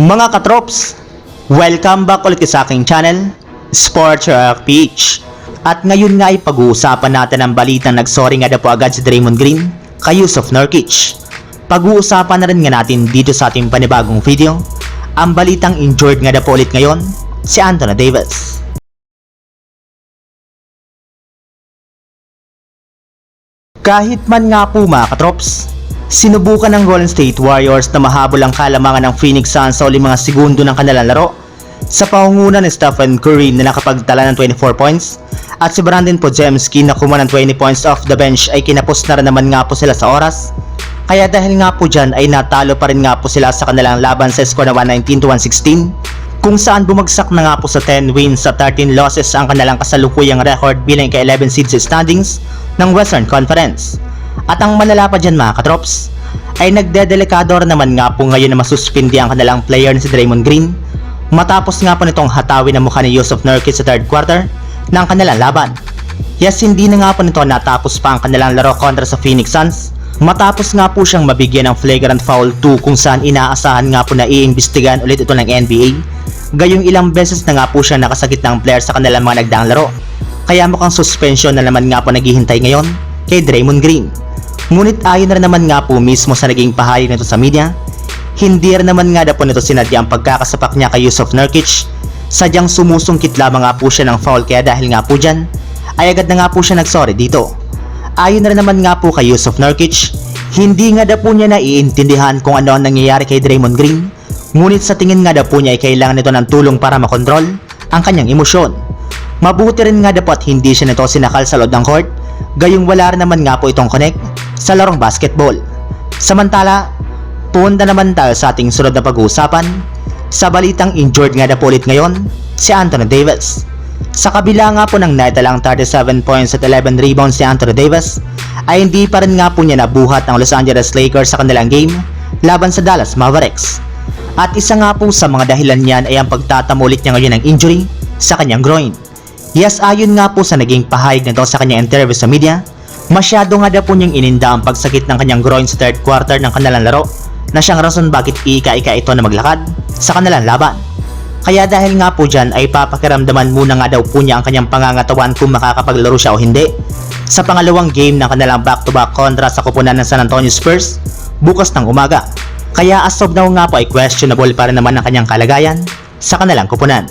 Mga katrops, welcome back ulit sa aking channel, Sports Rock Peach. At ngayon nga ay pag-uusapan natin ang balitang nagsorry nga daw po agad si Draymond Green kay Yusuf Nurkic. Pag-uusapan na rin nga natin dito sa ating panibagong video, ang balitang injured nga daw po ulit ngayon, si Anthony Davis. Kahit man nga po mga katrops, sinubukan ng Golden State Warriors na mahabol ang kalamangan ng Phoenix Suns sa uling mga segundo ng kanilang laro sa pangunguna ni Stephen Curry na nakapagtala ng 24 points at si Brandon Podziemski na kumuha ng 20 points off the bench ay kinapos na rin naman nga po sila sa oras kaya dahil nga po dyan ay natalo pa rin nga po sila sa kanilang laban sa score na 119 to 116 kung saan bumagsak na nga po sa 10 wins sa 13 losses ang kanilang kasalukuyang record bilang ka-11 seeds sa standings ng Western Conference. At ang malala pa dyan mga katrops, ay nagdedelikado rin naman nga po ngayon na masuspindi ang kanilang player na si Draymond Green matapos nga po nitong hatawin ang mukha ni Yusuf Nurkic sa third quarter ng kanilang laban. Yes, hindi na nga po nito natapos pa ang kanilang laro kontra sa Phoenix Suns matapos nga po siyang mabigyan ng flagrant foul 2 kung saan inaasahan nga po na iimbestigahan ulit ito ng NBA gayong ilang beses na nga po siya nakasakit ng player sa kanilang mga nagdaang laro kaya mukhang suspension na naman nga po naghihintay ngayon kay Draymond Green. Ngunit ayon na naman nga po mismo sa naging pahayag nito sa media, hindi rin naman nga daw po nito sinadya ang pagkakasapak niya kay Yusuf Nurkic, sadyang sumusungkit lamang nga po siya ng foul kaya dahil nga po dyan, ay agad na nga po siya nagsorry dito. Ayon na rin naman nga po kay Yusuf Nurkic, hindi nga daw po niya naiintindihan kung ano ang nangyayari kay Draymond Green, ngunit sa tingin nga daw po niya ay kailangan nito ng tulong para makontrol ang kanyang emosyon. Mabuti rin nga daw po at hindi siya nito sinakal sa loob ng court, gayong wala naman nga po itong connect sa larong basketball. Samantala, punta naman tayo sa ating sunod na pag-uusapan sa balitang injured nga na po ulit ngayon si Anthony Davis. Sa kabila nga po ng naitalang 37 points at 11 rebounds si Anthony Davis, ay hindi pa rin nga po niya nabuhat ang Los Angeles Lakers sa kanilang game laban sa Dallas Mavericks. At isa nga po sa mga dahilan niyan ay ang pagtatamo ulit niya ngayon ng injury sa kanyang groin. Yes, ayon nga po sa naging pahayag nito sa kanyang interview sa media, masyado nga daw po niyang ininda ang pagsakit ng kanyang groin sa third quarter ng kanilang laro na siyang rason bakit ika-ika ito na maglakad sa kanilang laban. Kaya dahil nga po dyan ay papakiramdaman muna nga daw po niya ang kanyang pangangatawan kung makakapaglaro siya o hindi sa pangalawang game ng kanilang back-to-back kontra sa kupunan ng San Antonio Spurs bukas ng umaga. Kaya as of now nga po ay questionable pa rin naman ang kanyang kalagayan sa kanilang kupunan.